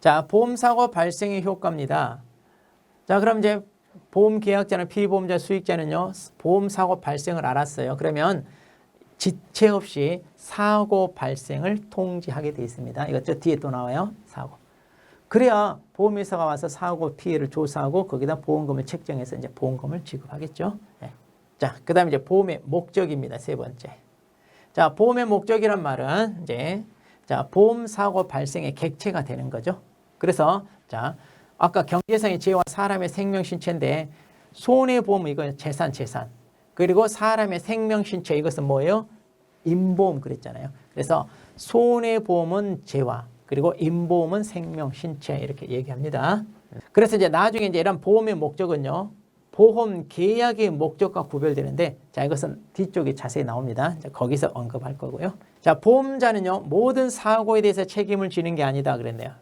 자, 보험사고 발생의 효과입니다. 자, 그럼 이제 보험 계약자는 피보험자 수익자는요. 보험 사고 발생을 알았어요. 그러면 지체 없이 사고 발생을 통지하게 돼 있습니다. 이거 저 뒤에 또 나와요. 사고. 그래야 보험회사가 와서 사고 피해를 조사하고 거기다 보험금을 책정해서 이제 보험금을 지급하겠죠. 예. 자, 그 다음에 이제 보험의 목적입니다. 세 번째. 자, 보험의 목적이란 말은 이제 자, 보험 사고 발생의 객체가 되는 거죠. 그래서 자, 아까 경제상의 재와 사람의 생명 신체인데 손해 보험 이건 재산 재산. 그리고 사람의 생명 신체 이것은 뭐예요? 임보험 그랬잖아요. 그래서 손해 보험은 재화 그리고 임보험은 생명 신체 이렇게 얘기합니다. 그래서 이제 나중에 이제 이런 보험의 목적은요. 보험 계약의 목적과 구별되는데 자 이것은 뒤쪽에 자세히 나옵니다. 자, 거기서 언급할 거고요. 자 보험자는요 모든 사고에 대해서 책임을 지는 게 아니다 그랬네요.